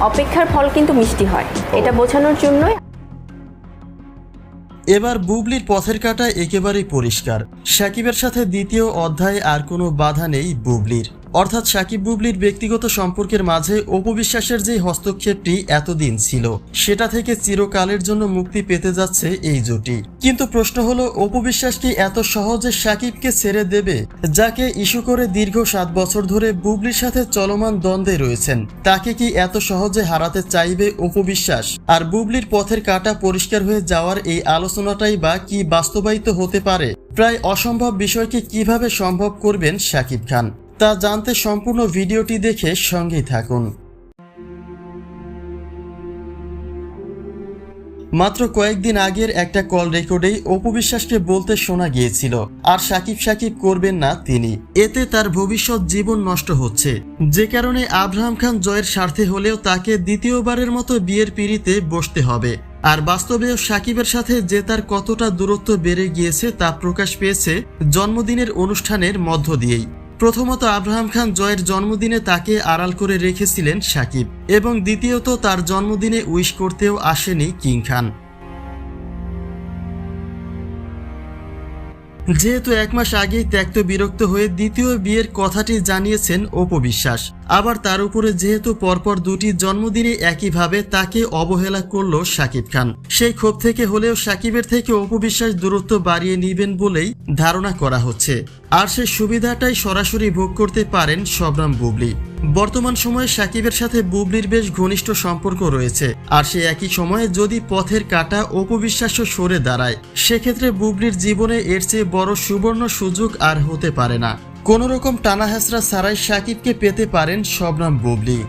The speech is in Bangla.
অপেক্ষার ফল কিন্তু মিষ্টি হয়। এটা বোঝানোর জন্যই এবার বুবলির পথের কাটা একেবারেই পরিষ্কার। সাকিবের সাথে দ্বিতীয় অধ্যায়ে আর কোনো বাধা নেই বুবলির। অর্থাৎ সাকিব বুবলির ব্যক্তিগত সম্পর্কের মাঝে অপবিশ্বাসের যে হস্তক্ষেপটি এতদিন ছিল, সেটা থেকে চিরকালের জন্য মুক্তি পেতে যাচ্ছে এই জুটি। কিন্তু প্রশ্ন হলো, অপবিশ্বাস কি এত সহজে সাকিবকে ছেড়ে দেবে, যাকে ইস্যু করে দীর্ঘ সাত বছর ধরে বুবলির সাথে চলমান দ্বন্দ্বে রয়েছেন? তাকে কি এত সহজে হারাতে চাইবে অপবিশ্বাস? আর বুবলির পথের কাটা পরিষ্কার হয়ে যাওয়ার এই আলোচনাটাই বা কি বাস্তবায়িত হতে পারে? প্রায় অসম্ভব বিষয়কে কীভাবে সম্ভব করবেন শাকিব খান? তা জানতে সম্পূর্ণ ভিডিওটি দেখে সঙ্গেই থাকুন। মাত্র কয়েকদিন আগের একটা কল রেকর্ডেই অপবিশ্বাসকে বলতে শোনা গিয়েছিল, আর সাকিব সাকিব করবেন না তিনি। এতে তার ভবিষ্যৎ জীবন নষ্ট হচ্ছে। যে কারণে আব্রাহাম খান জয়ের স্বার্থে হলেও তাকে দ্বিতীয়বারের মতো বিয়ের পিড়িতে বসতে হবে। আর বাস্তবেও সাকিবের সাথে যে তার কতটা দূরত্ব বেড়ে গিয়েছে তা প্রকাশ পেয়েছে জন্মদিনের অনুষ্ঠানের মধ্য দিয়েই। প্রথমত আব্রাহাম খান জয়ের জন্মদিনে তাকে আড়াল করে রেখেছিলেন সাকিব এবং দ্বিতীয়ত তার জন্মদিনে উইশ করতেও আসেনি কিং খান। যেহেতু এক মাস আগেই ত্যক্ত বিরক্ত হয়ে দ্বিতীয় বিয়ের কথাটি জানিয়েছেন অপবিশ্বাস আবার তার উপরে যেহেতু পরপর দুটি জন্মদিনে একইভাবে তাকে অবহেলা করল শাকিব খান। সেই ক্ষোভ থেকে হলেও সাকিবের থেকে অপবিশ্বাস দূরত্ব বাড়িয়ে নিবেন বলেই ধারণা করা হচ্ছে। আর সেই সুবিধাটাই সরাসরি ভোগ করতে পারেন শবরাম বুবলি। বর্তমান সময়ে সাকিবের সাথে বুবলির বেশ ঘনিষ্ঠ সম্পর্ক রয়েছে। আর সে একই সময়ে যদি পথের কাটা অপবিশ্বাস্য সরে দাঁড়ায়, সেক্ষেত্রে বুবলির জীবনে এর চেয়ে বড় সুবর্ণ সুযোগ আর হতে পারে না। কোনোরকম টানা ছাড়াই সাকিবকে পেতে পারেন শবনাম বুবলি।